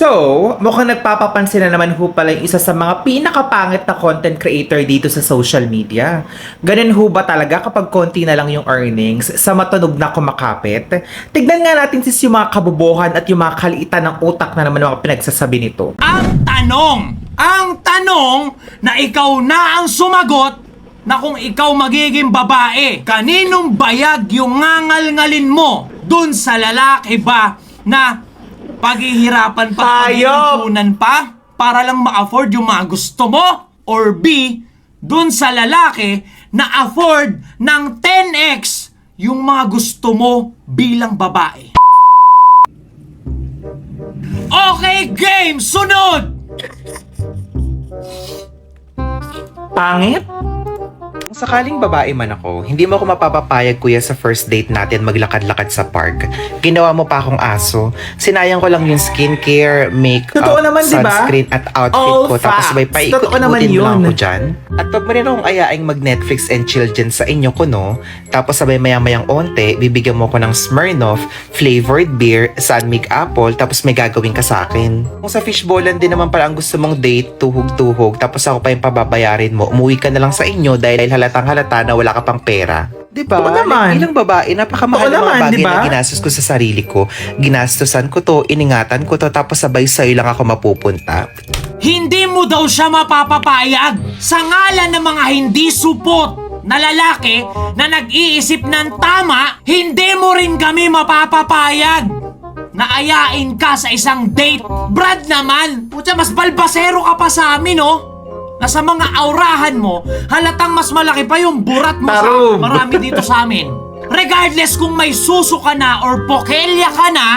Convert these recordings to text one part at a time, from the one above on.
So, mukhang nagpapapansin na naman ho pala yung isa sa mga pinakapangit na content creator dito sa social media. Ganun ho ba talaga kapag konti na lang yung earnings sa matunog na kumakapit? Tignan nga natin sis yung mga kabubuhan at yung mga kaliitan ng utak na naman mga pinagsasabi nito. Ang tanong, ang tanong na ikaw na ang sumagot na kung ikaw magiging babae, kaninong bayag yung ngangal-ngalin mo dun sa lalaki ba na paghihirapan pa, Hayop! pag pa para lang ma-afford yung mga gusto mo? Or B, dun sa lalaki na afford ng 10x yung mga gusto mo bilang babae. Okay, game! Sunod! Pangit? Kung sakaling babae man ako, hindi mo ako mapapapayag kuya sa first date natin maglakad-lakad sa park. Ginawa mo pa akong aso. Sinayang ko lang yung skincare, makeup, Totoo naman, di ba? sunscreen at outfit All ko. Tapos facts. sabay Totoo naman paikot-ikutin mo lang ako dyan. At pag mo rin akong ayaing mag-Netflix and chill dyan sa inyo ko, no? Tapos sabay maya-mayang onte, bibigyan mo ko ng Smirnoff, flavored beer, Sunmig apple, tapos may gagawin ka sa akin. Kung sa fishbowlan din naman pala ang gusto mong date, tuhog-tuhog, tapos ako pa yung pababayarin mo, umuwi ka na lang sa inyo dahil halatang halata na wala ka pang pera. Di ba? Oo naman. Ilang babae, napakamahal Oo ng mga bagay di ba? na ginastos ko sa sarili ko. Ginastosan ko to, iningatan ko to, tapos sabay sa'yo lang ako mapupunta. Hindi mo daw siya mapapapayag sa ngalan ng mga hindi supot na lalaki na nag-iisip ng tama, hindi mo rin kami mapapapayag na ayain ka sa isang date. Brad naman, putya mas balbasero ka pa sa amin, oh. Na sa mga aurahan mo, halatang mas malaki pa yung burat mo sa marami dito sa amin. Regardless kung may suso ka na or pokelya ka na,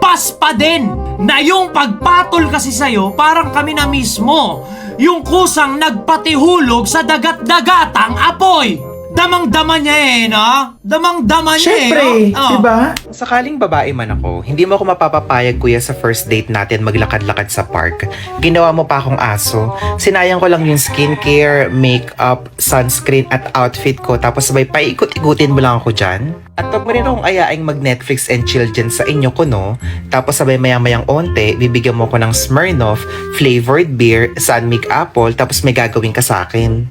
pas pa din na yung pagpatol kasi sa'yo parang kami na mismo yung kusang nagpatihulog sa dagat-dagatang apoy. Damang-dama niya eh, no? Damang-dama niya Siyempre, eh, no? di ba? Kung sakaling babae man ako, hindi mo ako mapapapayag kuya sa first date natin maglakad-lakad sa park. Ginawa mo pa akong aso. Sinayang ko lang yung skincare, makeup, sunscreen at outfit ko tapos sabay paikot-ikutin mo lang ako dyan. At pag mo rin akong ayaing mag-Netflix and chill dyan sa inyo ko, no? Tapos sabay maya-mayang onte, bibigyan mo ko ng Smirnoff, flavored beer, Sunmig apple, tapos may gagawin ka sa akin.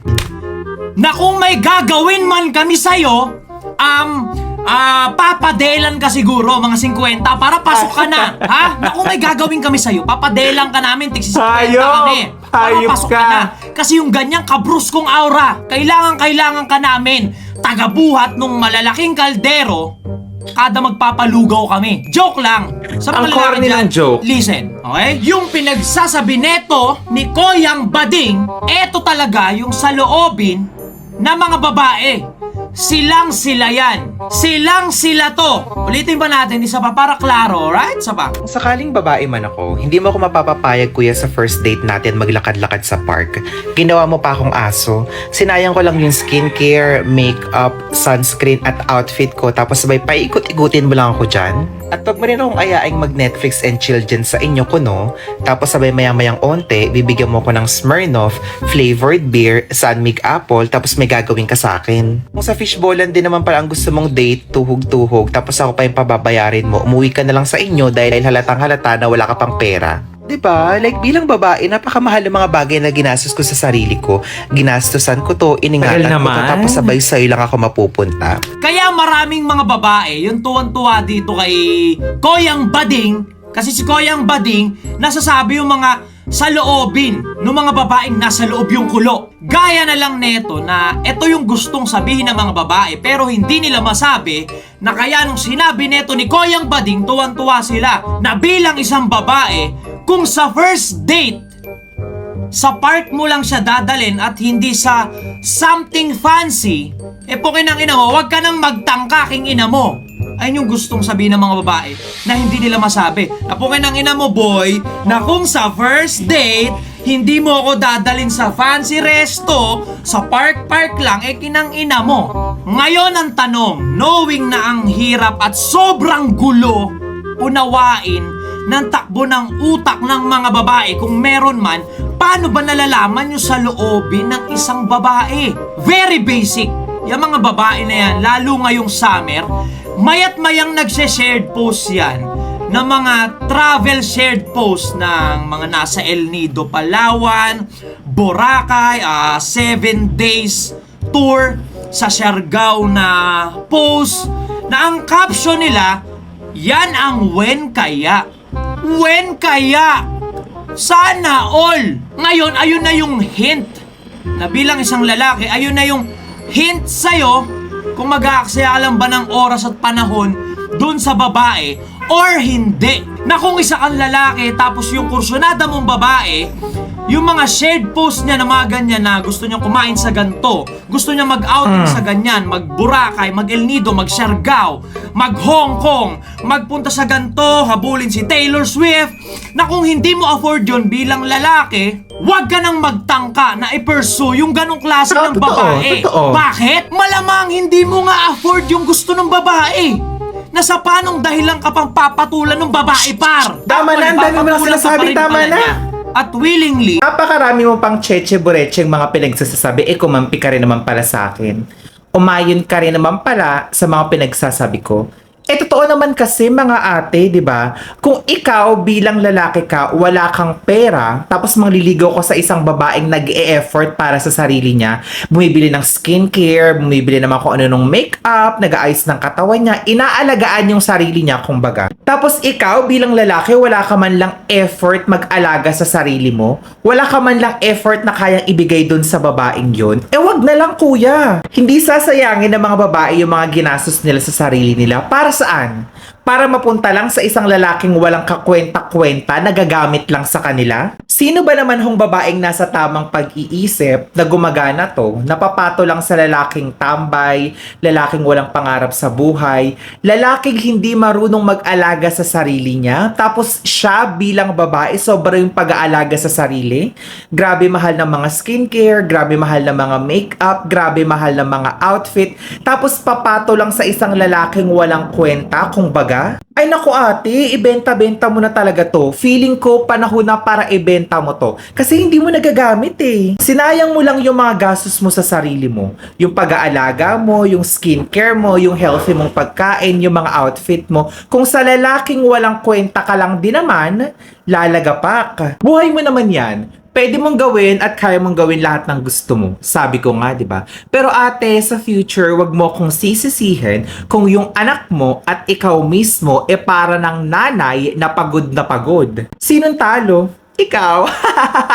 Na kung may gagawin man kami sa'yo, um, ah, papadelan ka siguro, mga 50, para pasok ka na. ha? Na kung may gagawin kami sa'yo, papadelan ka namin, tigsi 50 Hayop! kami. Para Hayop pasok ka. ka na. Kasi yung ganyang kabruskong aura, kailangan, kailangan ka namin. Tagabuhat nung malalaking kaldero, kada magpapalugaw kami. Joke lang. Sa mga Ang corny joke. Listen, okay? Yung pinagsasabi neto ni Koyang Bading, eto talaga yung sa loobin na mga babae. Silang sila yan. Silang sila to. Ulitin ba natin isa pa para klaro, right? Isa pa. Kung sakaling babae man ako, hindi mo ako mapapapayag kuya sa first date natin maglakad-lakad sa park. Ginawa mo pa akong aso. Sinayang ko lang yung skincare, makeup, sunscreen at outfit ko tapos sabay paikot-ikutin mo lang ako dyan. At pag mo rin akong ayaing mag-Netflix and chill dyan sa inyo ko, no? Tapos sabay maya-mayang onte, bibigyan mo ko ng Smirnoff, flavored beer, Sunmig apple, tapos may gagawin ka sa akin. Kung sa fishbowlan din naman pala ang gusto mong date, tuhog-tuhog, tapos ako pa yung pababayarin mo, umuwi ka na lang sa inyo dahil halatang halata na wala ka pang pera. 'Di ba? Like bilang babae, napakamahal ng mga bagay na ginastos ko sa sarili ko. Ginastosan ko to, iningatan ko to, tapos sabay sa'yo lang ako mapupunta. Kaya maraming mga babae, yung tuwan-tuwa dito kay Koyang Bading, kasi si Koyang Bading, nasasabi yung mga sa loobin ng mga babaeng nasa loob yung kulo. Gaya na lang neto na ito yung gustong sabihin ng mga babae pero hindi nila masabi na kaya nung sinabi neto ni Koyang Bading, tuwan-tuwa sila na bilang isang babae, kung sa first date sa park mo lang siya dadalin at hindi sa something fancy, eh pukin ang ina mo, wag ka nang magtangka king ina mo. Ayun yung gustong sabihin ng mga babae na hindi nila masabi. Na pukin ang ina mo, boy, na kung sa first date, hindi mo ako dadalin sa fancy resto, sa park-park lang, eh kinang ina mo. Ngayon ang tanong, knowing na ang hirap at sobrang gulo, unawain ng takbo ng utak ng mga babae kung meron man, paano ba nalalaman nyo sa loobin ng isang babae? Very basic. Yung mga babae na yan, lalo ngayong summer, mayat mayang nagse-shared post yan ng mga travel shared post ng mga nasa El Nido, Palawan, Boracay, 7 days tour sa Siargao na post na ang caption nila, yan ang when kaya. When kaya? Sana all! Ngayon, ayun na yung hint na bilang isang lalaki, ayun na yung hint sa'yo kung mag-aaksaya lang ba ng oras at panahon dun sa babae or hindi. Na kung isa kang lalaki tapos yung kursunada mong babae, yung mga shared post niya na mga ganyan na gusto niya kumain sa ganto, gusto niya mag-outing sa ganyan, mag-Boracay, mag-El Nido, mag-Siargao, mag-Hong Kong, magpunta sa ganto, habulin si Taylor Swift, na kung hindi mo afford yon bilang lalaki, wag ka nang magtangka na i-pursue yung ganong klase ng totoo, babae. totoo. Bakit? Malamang hindi mo nga afford yung gusto ng babae. Nasa panong dahilan ka pang papatulan ng babae, par? Tama na, ang dami mo lang Papatulan ka sinasabi, pa rin tama pala na. niya. At willingly, Napakarami mo pang cheche burecheng mga pinagsasabi, eh kumampi ka rin naman pala sa akin. Umayon ka rin naman pala sa mga pinagsasabi ko. Eh totoo naman kasi mga ate, 'di ba? Kung ikaw bilang lalaki ka, wala kang pera, tapos mangliligaw ka sa isang babaeng nag-e-effort para sa sarili niya, bumibili ng skincare, bumibili naman kung ano nung makeup, nag-aayos ng katawan niya, inaalagaan yung sarili niya kumbaga. Tapos ikaw bilang lalaki, wala ka man lang effort mag-alaga sa sarili mo, wala ka man lang effort na kayang ibigay dun sa babaeng yun, eh wag na lang kuya. Hindi sasayangin ng mga babae yung mga ginastos nila sa sarili nila. Para saan? Para mapunta lang sa isang lalaking walang kakwenta-kwenta na gagamit lang sa kanila? Sino ba naman hong babaeng nasa tamang pag-iisip na gumagana to, napapato lang sa lalaking tambay, lalaking walang pangarap sa buhay, lalaking hindi marunong mag-alaga sa sarili niya, tapos siya bilang babae sobra yung pag-aalaga sa sarili? Grabe mahal ng mga skincare, grabe mahal ng mga makeup, grabe mahal ng mga outfit, tapos papato lang sa isang lalaking walang kwenta, kung baga? Ay naku ate, ibenta-benta mo na talaga to. Feeling ko panahon na para ibenta mo to. Kasi hindi mo nagagamit eh. Sinayang mo lang yung mga gastos mo sa sarili mo. Yung pag-aalaga mo, yung skincare mo, yung healthy mong pagkain, yung mga outfit mo. Kung sa lalaking walang kwenta ka lang din naman, lalagapak. Buhay mo naman yan pwede mong gawin at kaya mong gawin lahat ng gusto mo. Sabi ko nga, di ba? Pero ate, sa future, wag mo kong sisisihin kung yung anak mo at ikaw mismo e para ng nanay na pagod na pagod. Sinong talo? Ikaw.